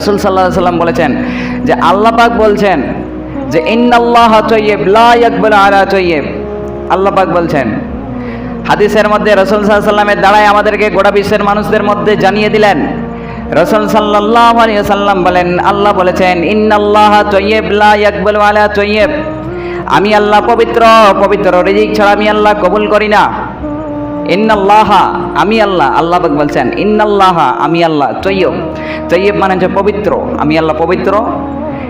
রসুল সাল্লাহ সাল্লাম বলেছেন যে আল্লাহ পাক বলছেন যে ইন্নাল্লাহ তৈয়েব লা ইয়াকবালু আলা তৈয়েব আল্লাহ পাক বলছেন, হাদিসের মধ্যে রসুল সাল্লাহ সাল্লামের আমাদেরকে গোটা বিশ্বের মানুষদের মধ্যে জানিয়ে দিলেন। রসুল সাল্লাহ সাল্লাম বলেন, আল্লাহ বলেছেন, ইন্নাল্লাহ তৈয়েব লা ইয়াকবালু আলা তৈয়েব আমি আল্লাহ পবিত্র পবিত্র রিজিক ছাড়া আমি আল্লাহ কবুল করি না। ইন্নাল্লাহা, আমি আল্লাহ। আল্লাহ পাক বলছেন, ইন্নাল্লাহা, আমি আল্লাহ। তৈয়ব। তৈয়ব মানে হচ্ছে পবিত্র। আমি আল্লাহ পবিত্র।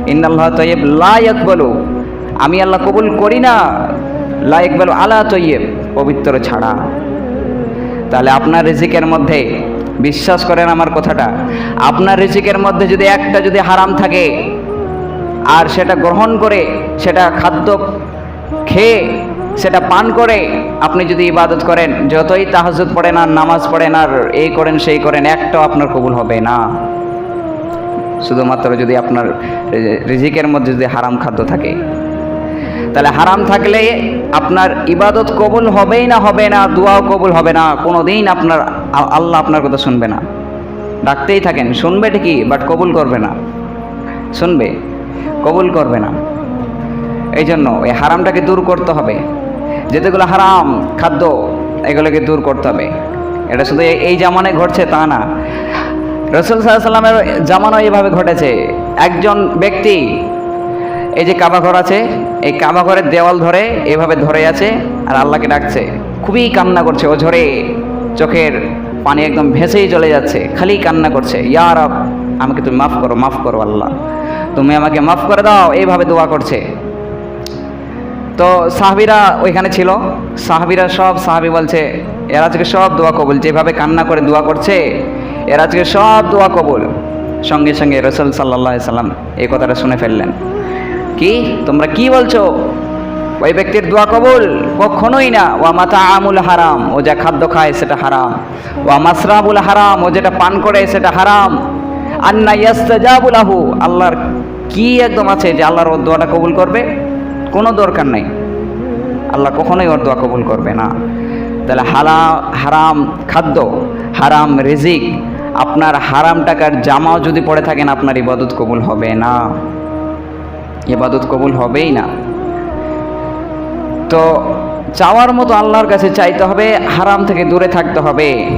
ইন্নাল্লাহ তৈয়ব লায়ক বলো আমি আল্লাহ কবুল করি না। লায়ক বলো আলা তৈয়ব, পবিত্র ছাড়া। তাহলে আপনার রিজিকের মধ্যে, বিশ্বাস করেন আমার কথাটা, আপনার রিজিকের মধ্যে যদি একটা যদি হারাম থাকে, আর সেটা গ্রহণ করে, সেটা খাদ্য খেয়ে সেটা পান করে আপনি যদি ইবাদত করেন, যতই তাহাজুদ পড়েন আর নামাজ পড়েন আর এই করেন, সেই করেন, একটাও আপনার কবুল হবে না। শুধুমাত্র যদি আপনার রিজিকের মধ্যে যদি হারাম খাদ্য থাকে। তাহলে হারাম থাকলে আপনার ইবাদত কবুল হবেই না, হবে না, দোয়াও কবুল হবে না কোনো দিন আপনার আল্লাহ আপনার কথা শুনবে না। ডাকতেই থাকেন, শুনবে ঠিকই, বাট কবুল করবে না। শুনবে, কবুল করবে না। এই জন্য এই হারামটাকে দূর করতে হবে। যেগুলো হারাম, খাদ্য, এগুলোকে দূর করতে হবে। এটা শুধু এই- জামানায় ঘটছে তা না। রসুল সাল্লামের জামানো এইভাবে ঘটেছে। একজন ব্যক্তি, এই যে কাবা ঘর আছে, এই কাবা ঘরের দেওয়াল ধরে এভাবে ধরে আছে আর আল্লাহকে ডাকছে। খুবই কান্না করছে ও ঝরে চোখের পানি একদম ভেসেই চলে যাচ্ছে, খালি কান্না করছে। ইয়ার আমাকে তুমি মাফ করো মাফ করো আল্লাহ। তুমি আমাকে মাফ করে দাও, এইভাবে দোয়া করছে। তো সাহাবিরা ওইখানে ছিল। সাহাবিরা সব সাহাবি বলছে, এরা আজকে সব দোয়া কবুল। যেভাবে কান্না করে দোয়া করছে, এরা আজকে সব দোয়া কবুল। সঙ্গে সঙ্গে রসুল সাল্লাহ সাল্লাম এই কথাটা শুনে ফেললেন। কি? তোমরা কি বলছো? ওই ব্যক্তির দোয়া কবুল কখনোই না। ওয়া মাতা আমুল হারাম, ও যা খাদ্য খায় সেটা হারাম। ওয়া মাসরাবুল হারাম, ও যেটা পান করে সেটা হারাম। আন্না ইয়াস্তাজাবুলাহু আল্লাহর কি একদম আছে যে আল্লাহর দোয়াটা কবুল করবে? কোনো দরকার নেই। আল্লাহ কখনোই ওর দোয়া কবুল করবে না। তাহলে হারা হারাম খাদ্য, হারাম রেজিক, আপনার হারাম টাকার জামাও যদি পড়ে থাকেন, আপনার ইবাদত কবুল হবে না। ইবাদত কবুল হবেই না। তো চাওয়ার মতো আল্লাহর কাছে চাইতে হবে, হারাম থেকে দূরে থাকতে হবে।